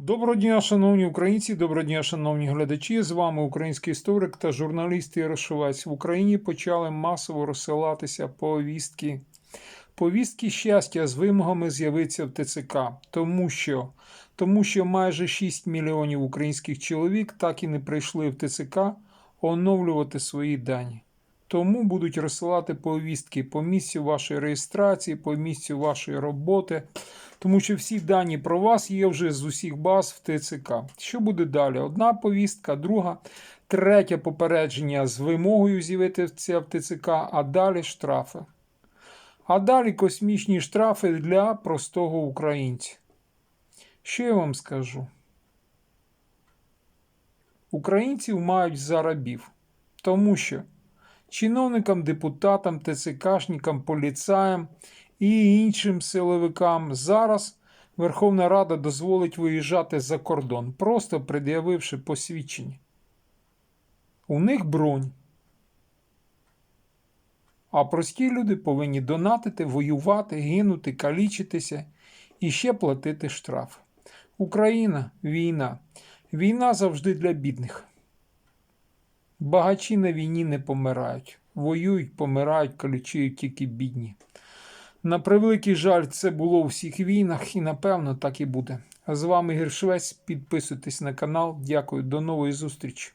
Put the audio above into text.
Доброго дня, шановні українці, доброго дня, шановні глядачі. З вами український історик та журналіст Ярошовець. В Україні почали масово розсилатися повістки. Повістки щастя з вимогами з'явиться в ТЦК, тому що, тому що майже 6 мільйонів українських чоловік так і не прийшли в ТЦК оновлювати свої дані. Тому будуть розсилати повістки по місцю вашої реєстрації, по місцю вашої роботи, тому що всі дані про вас є вже з усіх баз в ТЦК. Що буде далі? Одна повістка, друга, третє попередження з вимогою з'явитися в ТЦК, а далі штрафи. А далі космічні штрафи для простого українця. Що я вам скажу? Українців мають за рабів, тому що чиновникам, депутатам, ТЦКшникам, поліцаям і іншим силовикам зараз Верховна Рада дозволить виїжджати за кордон, просто пред'явивши посвідчення. У них бронь. А прості люди повинні донатити, воювати, гинути, калічитися і ще платити штраф. Україна війна. Війна завжди для бідних. Багачі на війні не помирають. Воюють, помирають, калічують тільки бідні. На превеликий жаль, це було у всіх війнах і напевно так і буде. З вами Гершвець. Підписуйтесь на канал. Дякую, до нової зустрічі.